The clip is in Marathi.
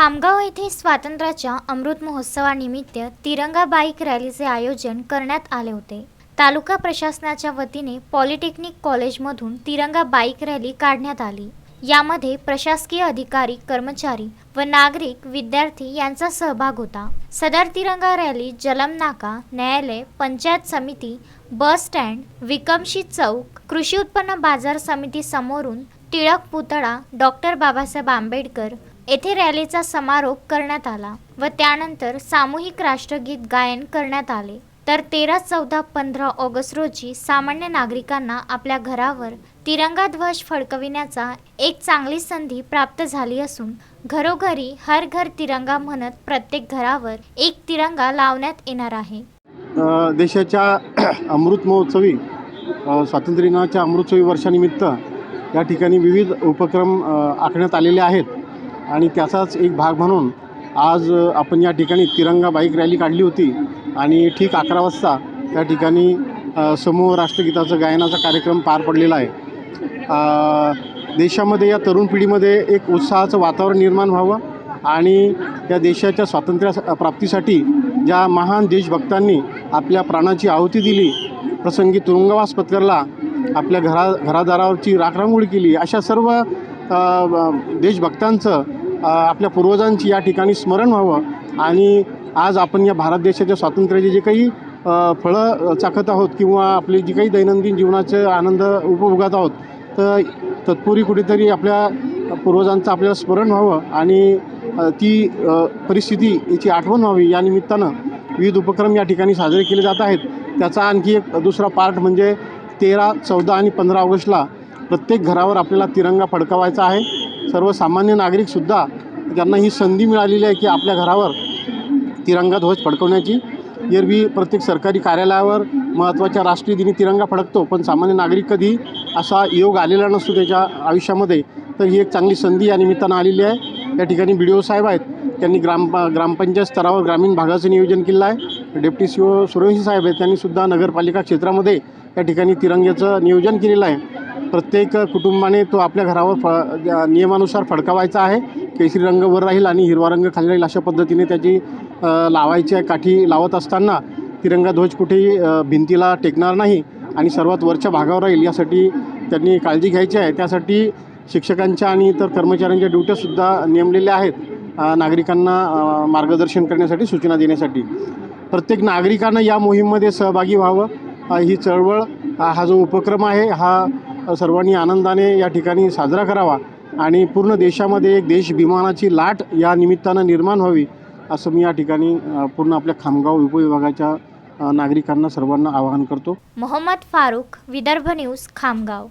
खामगाव येथे स्वातंत्र्याच्या अमृत महोत्सवानिमित्त तिरंगा बाईक रॅलीचे आयोजन करण्यात आले होते. तालुका प्रशासनाच्या वतीने पॉलिटेक्निक कॉलेजमधून तिरंगा बाईक रॅली काढण्यात आली. यामध्ये प्रशासकीय अधिकारी कर्मचारी व नागरिक विद्यार्थी यांचा सहभाग होता. सदर तिरंगा रॅली जलम नाका न्यायालय पंचायत समिती बस स्टँड विकमशी चौक कृषी उत्पन्न बाजार समिती समोरून टिळक पुतळा डॉक्टर बाबासाहेब आंबेडकर येथे रॅलीचा समारोप करण्यात आला व त्यानंतर सामूहिक राष्ट्रगीत गायन करण्यात आले. तर तेरा चौदा पंधरा ऑगस्ट रोजी सामान्य नागरिकांना आपल्या घरावर तिरंगा ध्वज फडकविण्याचा एक चांगली संधी प्राप्त झाली असून घरोघरी हर घर तिरंगा म्हणत प्रत्येक घरावर एक तिरंगा लावण्यात येणार आहे. देशाच्या अमृत महोत्सवी स्वातंत्र्य दिनाच्या अमृतोत्सवी वर्षानिमित्त या ठिकाणी विविध उपक्रम आखण्यात आलेले आहेत. आणि त्याचाच एक भाग म्हणून आज आपण या ठिकाणी तिरंगा बाईक रॅली काढली होती. आणि ठीक अकरा वाजता त्या ठिकाणी समूह राष्ट्रगीताचं गायनाचा कार्यक्रम पार पडलेला आहे. देशामध्ये या तरुण पिढीमध्ये एक उत्साहाचं वातावरण निर्माण व्हावं आणि या देशाच्या स्वातंत्र्या प्राप्तीसाठी ज्या महान देशभक्तांनी आपल्या प्राणाची आहुती दिली प्रसंगी तुरुंगवास पत्करला आपल्या घरा घरादारावरची राखरांगोळी केली अशा सर्व देशभक्तांचं आपल्या पूर्वजांची या ठिकाणी स्मरण व्हावं आणि आज आपण या भारत देशाच्या स्वातंत्र्याचे जे काही फळं चाखत आहोत किंवा आपली जी काही दैनंदिन जीवनाचे आनंद उपभोगत आहोत तर तत्पूर्वी कुठेतरी आपल्या पूर्वजांचं आपल्याला स्मरण व्हावं आणि ती परिस्थिती याची आठवण व्हावी. या निमित्तानं विविध उपक्रम या ठिकाणी साजरे केले जात आहेत. त्याचा आणखी एक दुसरा पार्ट म्हणजे तेरा चौदा आणि पंधरा ऑगस्टला प्रत्येक घरावर आपल्याला तिरंगा फडकावायचा आहे. सर्वसामान्य नागरिकसुद्धा त्यांना ही संधी मिळालेली आहे की आपल्या घरावर तिरंगा ध्वज फडकवण्याची. एरवी प्रत्येक सरकारी कार्यालयावर महत्त्वाच्या राष्ट्रीय दिनी तिरंगा फडकतो पण सामान्य नागरिक कधी असा योग आलेला नसतो त्याच्या आयुष्यामध्ये. तर ही एक चांगली संधी या निमित्तानं आलेली आहे. या ठिकाणी बी डी ओ साहेब आहेत. त्यांनी ग्राम ग्रामपंचायत स्तरावर ग्रामीण भागाचं नियोजन केलं आहे. Deputy C O Suryavanshi Saheb आहेत. त्यांनीसुद्धा नगरपालिका क्षेत्रामध्ये या ठिकाणी तिरंग्याचं नियोजन केलेलं आहे. प्रत्येक कुटुंबाने तो आपल्या घरावर फ नियमानुसार फडकावायचा आहे. केशरी रंग वर राहील आणि हिरवा रंग खाली राहील अशा पद्धतीने त्याची लावायची आहे. काठी लावत असताना तिरंगा ध्वज कुठेही भिंतीला टेकणार नाही आणि सर्वात वरच्या भागावर राहील यासाठी त्यांनी काळजी घ्यायची आहे. त्यासाठी शिक्षकांच्या आणि इतर कर्मचाऱ्यांच्या ड्युट्यासुद्धा नेमलेल्या आहेत नागरिकांना मार्गदर्शन करण्यासाठी सूचना देण्यासाठी. प्रत्येक नागरिकानं या मोहीममध्ये सहभागी व्हावं. ही चळवळ हा जो उपक्रम आहे हा सर्वांनी आनंदाने या ठिकाणी साजरा करावा आणि पूर्ण देशामध्ये एक देशभिमानाची लाट या निमित्तानं निर्माण व्हावी असं मी या ठिकाणी पूर्ण आपल्या खामगाव उपविभागाच्या नागरिकांना सर्वांना आवाहन करतो. मोहम्मद फारूक विदर्भ न्यूज खामगाव.